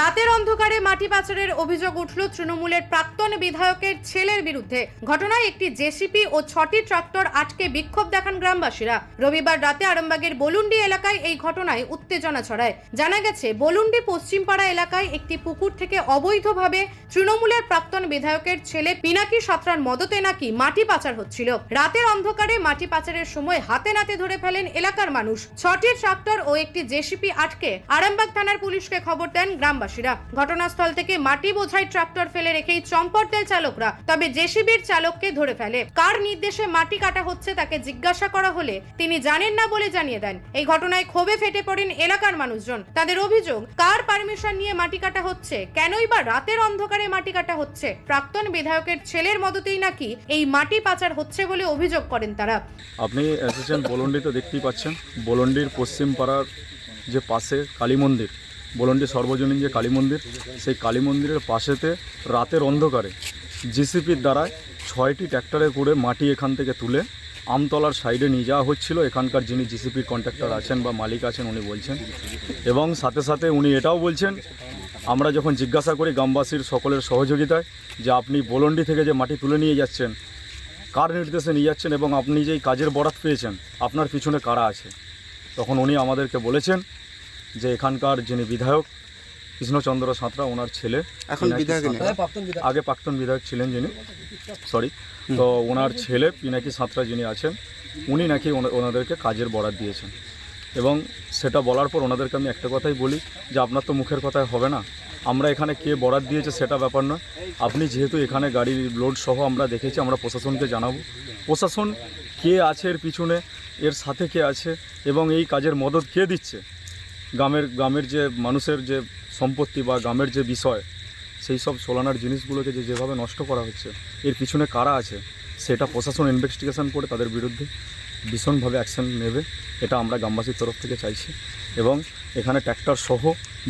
রাতের অন্ধকারে মাটি পাচারের অভিযোগ উঠল তৃণমূলের প্রাক্তন বিধায়কের ছেলের বিরুদ্ধে। ঘটনায় একটি জেসিপি ও ছটি ট্রাক্টর আটকে বিক্ষোভ দেখান গ্রামবাসীরা। রবিবার রাতে আরামবাগের বলুন্ডি এলাকায় এই ঘটনায় উত্তেজনা ছড়ায়। জানা গেছে, বলুন্ডি পশ্চিমপাড়া এলাকায় একটি পুকুর থেকে অবৈধভাবে তৃণমূলের প্রাক্তন বিধায়কের ছেলে পিনাকি সাঁতরার মদতে নাকি মাটি পাচার হচ্ছিল। রাতের অন্ধকারে মাটি পাচারের সময় হাতে নাতে ধরে ফেলেন এলাকার মানুষ। ছটি ট্রাক্টর ও একটি জেসিপি আটকে আরামবাগ থানার পুলিশকে খবর দেন গ্রামবাসীরা। ঘটনাস্থল থেকে মাটি বোঝাই ট্রাক্টর ফেলে রেখেই চম্পট দেয় চালকরা তবে জেসিবির চালককে ধরে ফেলে, কার নির্দেশে মাটি কাটা হচ্ছে তাকে জিজ্ঞাসা করা হলে তিনি জানেন না বলে জানিয়ে দেন। এই ঘটনায় ক্ষোভে ফেটে পড়েন এলাকার মানুষজন। তাদের অভিযোগ, কার পারমিশন নিয়ে মাটি কাটা হচ্ছে? কেনই বা রাতের অন্ধকারে মাটি কাটা হচ্ছে? প্রাক্তন বিধায়কের ছেলের মদতেই নাকি এই মাটি পাচার হচ্ছে বলে অভিযোগ করেন তারা? আপনি এসেছেন বলন্ডি তো দেখতেই পাচ্ছেন। বলন্ডির পশ্চিম পাড়ার যে পাশে কালী মন্দির বলন্ডি সর্বজনীন যে কালী মন্দির, সেই কালী মন্দিরের পাশেতে রাতের অন্ধকারে জিসিপির দ্বারায় ছয়টি ট্র্যাক্টরে করে মাটি এখান থেকে তুলে আমতলার সাইডে নিয়ে যাওয়া হচ্ছিল। এখানকার যিনি জিসিপির কন্ট্রাক্টর আছেন বা মালিক আছেন উনি বলছেন। এবং সাথে সাথে উনি এটাও বলছেন, আমরা যখন জিজ্ঞাসা করি গ্রামবাসীর সকলের সহযোগিতায় যে আপনি বলন্ডি থেকে যে মাটি তুলে নিয়ে যাচ্ছেন, কার নির্দেশে নিয়ে যাচ্ছেন এবং আপনি যেই কাজের বরাত পেয়েছেন, আপনার পিছনে কারা আছে? তখন উনি আমাদেরকে বলেছেন যে এখানকার যিনি বিধায়ক কৃষ্ণচন্দ্র সাঁতরা ওনার ছেলে এখন বিধায়ক আগে প্রাক্তন বিধায়ক ছিলেন যিনি সরি। তো ওনার ছেলে পিনাকি সাঁতরা যিনি আছেন উনি নাকি ওনাদেরকে কাজের বরাত দিয়েছেন। এবং সেটা বলার পর ওনাদেরকে আমি একটা কথাই বলি যে আপনার তো মুখের কথায় হবে না। আমরা এখানে কে বরাদ দিয়েছে সেটা ব্যাপার নয়। আপনি যেহেতু এখানে গাড়ির লোড সহ আমরা দেখেছি আমরা প্রশাসনকে জানাব। প্রশাসন কে আছে এর পিছনে এর সাথে কে আছে এবং এই কাজের মদত কে দিচ্ছে? গ্রামের গ্রামের যে মানুষের যে সম্পত্তি বা গ্রামের যে বিষয় সেই সব সোলানার জিনিসগুলোকে যে যেভাবে নষ্ট করা হচ্ছে এর পিছনে কারা আছে সেটা প্রশাসন ইনভেস্টিগেশন করে তাদের বিরুদ্ধে ভীষণভাবে অ্যাকশন নেবে এটা আমরা গ্রামবাসীর তরফ থেকে চাইছি। এবং এখানে ট্র্যাক্টর সহ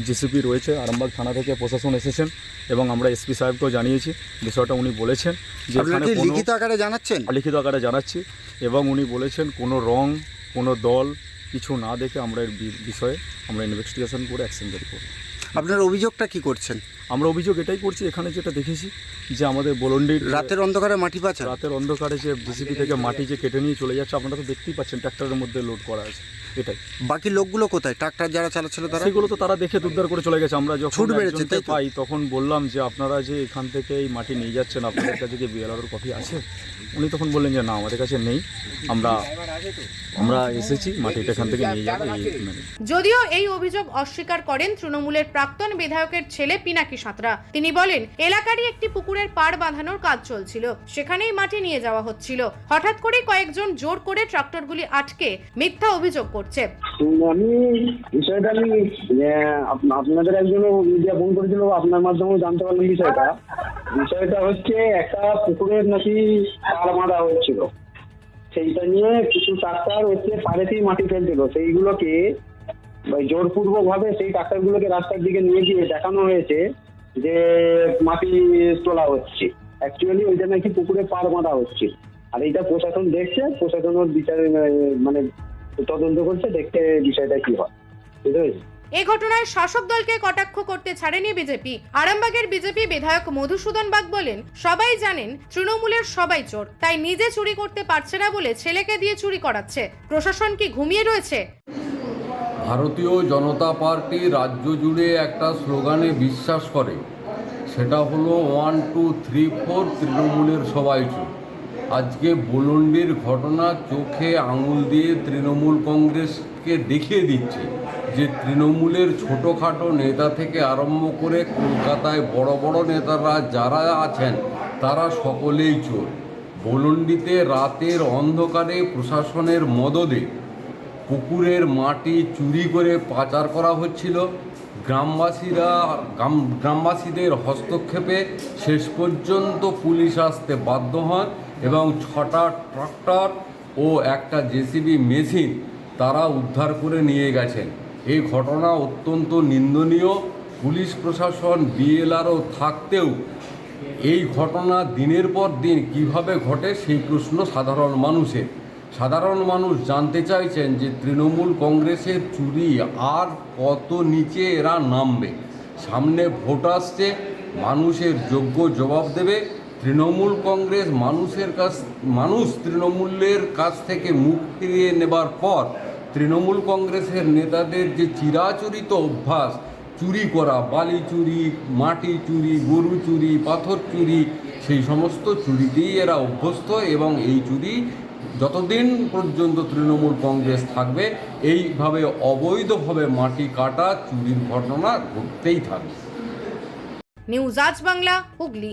জিসিপি রয়েছে আরামবাগ থানা থেকে প্রশাসন এসেছেন এবং আমরা এসপি সাহেবকেও জানিয়েছি বিষয়টা উনি বলেছেন যে এখানে লিখিত আকারে জানাচ্ছেন? লিখিত আকারে জানাচ্ছি এবং উনি বলেছেন কোনো রং কোনো দল কিছু না দেখে আমরা এর বিষয়ে আমরা ইনভেস্টিগেশন করে অ্যাকশন জারি করব। আপনার অভিযোগটা কি করছেন? আমরা অভিযোগ এটাই করছি এখানে যেটা দেখেছি যে আমাদের বলন্ডির রাতের অন্ধকারে মাটি পাচ্ছে রাতের অন্ধকারে যে জিসিপি থেকে মাটি যে কেটে নিয়ে চলে যাচ্ছে আপনারা তো দেখতেই পাচ্ছেন ট্র্যাক্টরের মধ্যে লোড করা আছে এটাই। বাকি লোকগুলো কোথায়? ট্রাক্টর যারা চালাচ্ছিল তারা? সেগুলো তো তারা দেখে উদ্ধার করে চলে গেছে আমরা যখন ছুট বেড়েছে, তাই পাই তখন বললাম যে আপনারা যে এখান থেকে এই মাটি নিয়ে যাচ্ছেন আপনাদের কাছে কি বিএলআর কপি আছে? উনি তখন বললেন যে না আমাদের কাছে নেই আমরা আমরা এসেছি মাটিটা এখান থেকে নিয়ে যাব মানে। যদিও এই অভিযোগ অস্বীকার করেন তৃণমূলের প্রাক্তন বিধায়কের ছেলে পিনাকি সাঁতরা। তিনি বলেন, এলাকারই একটি পুকুরের পাড় বাঁধানোর কাজ চলছিল। সেখানেই মাটি নিয়ে যাওয়া হচ্ছিল। হঠাৎ করে কয়েকজন জোর করে ট্রাক্টরগুলি আটকে মিথ্যা অভিযোগ করছে। আমি বিষয়টা আমি আপনাদের একজন মিডিয়া ফোন করেছিল, আপনার মাধ্যমেও জানতে পারলাম বিষয়টা। বিষয়টা হচ্ছে, একটা পুকুরের নাকি পার বাঁধা হচ্ছিল সেইটা নিয়ে কিছু ট্রাক্টর হচ্ছে পাড়েতেই মাটি ফেলছিল। সেইগুলোকে জোরপূর্বক ভাবে সেই ট্রাক্টরগুলোকে রাস্তার দিকে নিয়ে গিয়ে দেখানো হয়েছে যে মাটি তোলা হচ্ছে। অ্যাকচুয়ালি ওইটা নাকি পুকুরে পার বাঁধা হচ্ছে। আর এইটা প্রশাসন দেখছে প্রশাসন বিচারে মানে তদন্ত করছে, দেখতে বিষয়টা কি হয়। বুঝতে পেরেছি এ ঘটনায় শাসক দলকে কটাক্ষ করতে ছাড়েনি বিজেপি। আরামবাগের বিজেপি বিধায়ক মধুসূদন বাগ বলেন, সবাই জানেন তৃণমূলের সবাই চোর, তাই নিজে চুরি করতে পারছে না বলে ছেলেকে দিয়ে চুরি করাচ্ছে। প্রশাসন কি ঘুমিয়ে রয়েছে? ভারতীয় জনতা পার্টি রাজ্য জুড়ে একটা স্লোগানে বিশ্বাস করে। সেটা হলো ওয়ান, টু, থ্রি, ফোর তৃণমূলের সবাই চোর আজকে বুলন্ডির ঘটনা চোখে আঙুল দিয়ে তৃণমূল কংগ্রেসকে দেখিয়ে দিচ্ছে যে তৃণমূলের ছোটোখাটো নেতা থেকে আরম্ভ করে কলকাতায় বড় বড় নেতারা যারা আছেন, তারা সকলেই চোর। বুলন্ডিতে রাতের অন্ধকারে প্রশাসনের মদদে পুকুরের মাটি চুরি করে পাচার করা হচ্ছিল। গ্রামবাসীরা, গ্রাম, গ্রামবাসীদের হস্তক্ষেপে শেষ পর্যন্ত পুলিশ আসতে বাধ্য হন এবং ছটা ট্রাক্টর ও একটা জেসিবি মেশিন তারা উদ্ধার করে নিয়ে গেছেন। এই ঘটনা অত্যন্ত নিন্দনীয়। পুলিশ প্রশাসন বিএলআরও থাকতেও এই ঘটনা দিনের পর দিন কীভাবে ঘটে সেই প্রশ্ন সাধারণ মানুষের। সাধারণ মানুষ জানতে চাইছেন যে তৃণমূল কংগ্রেসের চুরি আর কত নিচে এরা নামবে। সামনে ভোট আসছে, মানুষের যোগ্য জবাব দেবে। তৃণমূল কংগ্রেস মানুষের কাছ, মানুষ তৃণমূলের কাছ থেকে মুখ ফিরিয়ে নেবার পর তৃণমূল কংগ্রেসের নেতাদের যে চিরাচরিত অভ্যাস, চুরি করা, বালি চুরি, মাটি চুরি, গরু চুরি, পাথর চুরি, সেই সমস্ত চুরিতেই এরা অভ্যস্ত এবং এই চুরি যতদিন পর্যন্ত তৃণমূল কংগ্রেস থাকবে, এইভাবে অবৈধভাবে মাটি কাটা, চুরির ঘটনা ঘটতেই থাকবে। নিউজ আজ বাংলা, হুগলি।